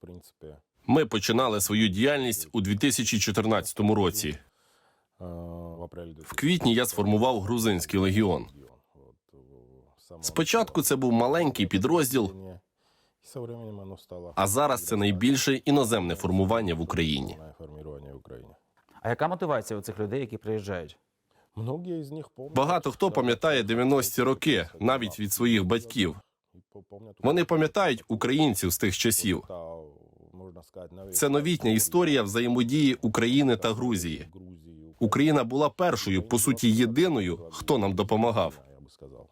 принципе, Ми починали свою діяльність у 2014 році. э, в апреле квітні я сформував грузинський легіон. Спочатку це був маленький підрозділ, а зараз це найбільше іноземне формування в Україні. А яка мотивація у цих людей, які приїжджають? Багато хто пам'ятає 90-ті роки, навіть від своїх батьків. И по- помнят Вони пам'ятають українців з тих часів. та, можна сказати, навіть Це новітня історія взаємодії України та Грузії. Грузії, Україна була першою, по суті, єдиною, хто нам допомагав. я би сказав.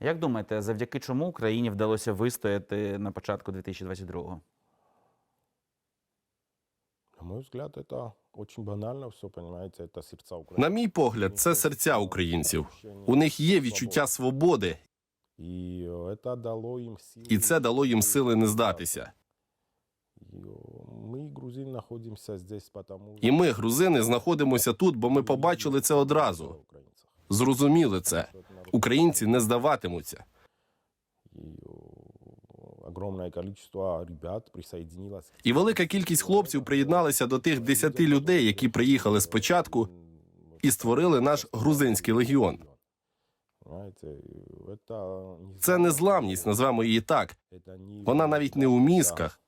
Як думаєте, завдяки чому Україні вдалося вистояти на початку 2022-го? На мой взгляд, это очень банально все, понимаете, это сердца Украины. На мій погляд, це серця українців. У них є відчуття свободи, і е, це дало їм сили. не здатися. І, о, Ми, грузин, знаходимося здесь, І ми, грузини, знаходимося тут, бо ми побачили це одразу. Зрозуміли це. Українці не здаватимуться. Количество. І велика кількість хлопців приєдналися до тих десяти людей, які приїхали спочатку і створили наш грузинський легіон. Це незламність, назвемо її так. Вона навіть не у мізках,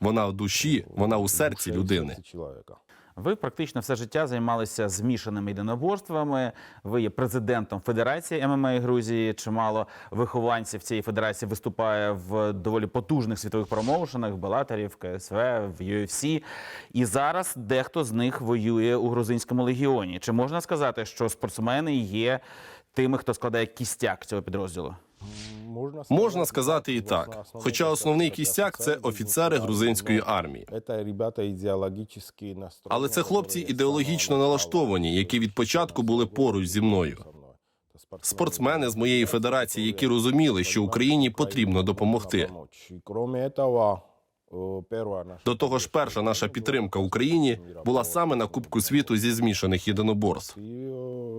вона в душі, вона у серці людини. чоловіка. Ви практично все життя займалися змішаними єдиноборствами. Ви є президентом Федерації ММА Грузії. Чимало вихованців цієї федерації виступає в доволі потужних світових промоушенах в Белаторі, в КСВ, в UFC. І зараз дехто з них воює у грузинському легіоні. Чи можна сказати, що спортсмени є тими, хто складає кістяк цього підрозділу? Можна сказати і так. Хоча основний кістяк це офіцери грузинської армії. Але це хлопці ідеологічно налаштовані, які від початку були поруч зі мною. Спортсмени з моєї федерації, які розуміли, що Україні потрібно допомогти. До того ж, перша наша підтримка Україні була саме на Кубку світу зі змішаних єдиноборств.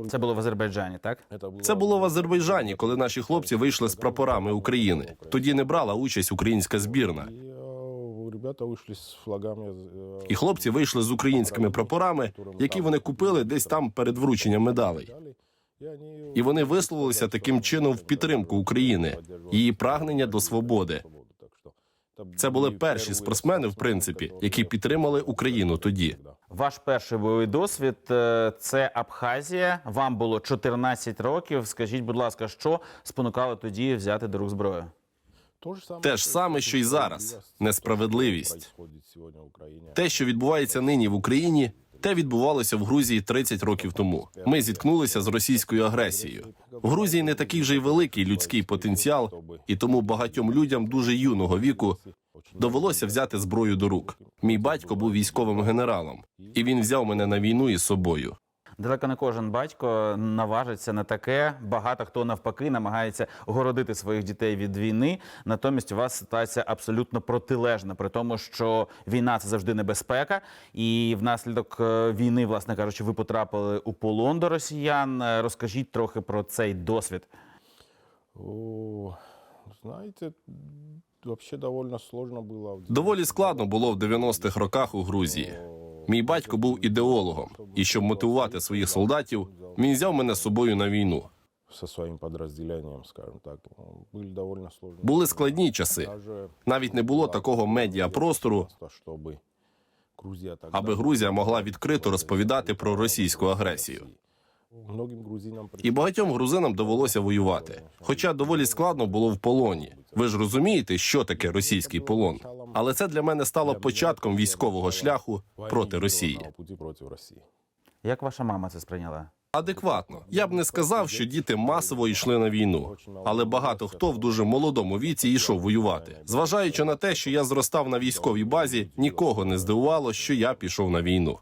Це було в Азербайджані, так? Це було в Азербайджані, коли наші хлопці вийшли з прапорами України. Тоді не брала участь українська збірна. І хлопці вийшли з українськими прапорами, які вони купили десь там перед врученням медалей. І вони висловилися таким чином в підтримку України, її прагнення до свободи. Це були перші спортсмени, в принципі, які підтримали Україну тоді. Ваш перший бойовий досвід е, це Абхазія. Вам було 14 років. Скажіть, будь ласка, що спонукало тоді взяти до рук зброю? Те ж саме, що й зараз. Несправедливість. Те, що відбувається нині в Україні, те відбувалося в Грузії 30 років тому. Ми зіткнулися з російською агресією. В Грузії не такий же й великий людський потенціал, і тому багатьом людям дуже юного віку довелося взяти зброю до рук. Мій батько був військовим генералом, і він взяв мене на війну із собою. Далеко не кожен батько наважиться на таке. Багато хто навпаки намагається огородити своїх дітей від війни. Натомість у вас ситуація абсолютно протилежна, при тому, що війна це завжди небезпека, і внаслідок е, війни, власне кажучи, ви потрапили у полон до росіян. Е, Розкажіть трохи про цей досвід. О, знаете, вообще довольно сложно было. Доволі складно було в 90-х роках у Грузії. Мій батько був ідеологом, і щоб мотивувати своїх солдатів, він взяв мене з собою на війну. Со своим подразделением, скажем так. Ну, Были довольно сложные. Були складні часи. Даже Навіть не було такого медіапростору, чтобы Грузия так аби Грузія могла відкрито розповідати про російську агресію. Многим грузинам І багатьом грузинам довелося воювати. Хоча доволі складно було в полоні. Ви ж розумієте, що таке російський полон. Але це для мене стало початком військового шляху проти Росії. Як ваша мама це сприйняла? Адекватно. Я б не сказав, що діти масово йшли на війну, але багато хто в дуже молодому віці йшов воювати. Зважаючи на те, що я зростав на військовій базі, нікого не здивувало, що я пішов на війну.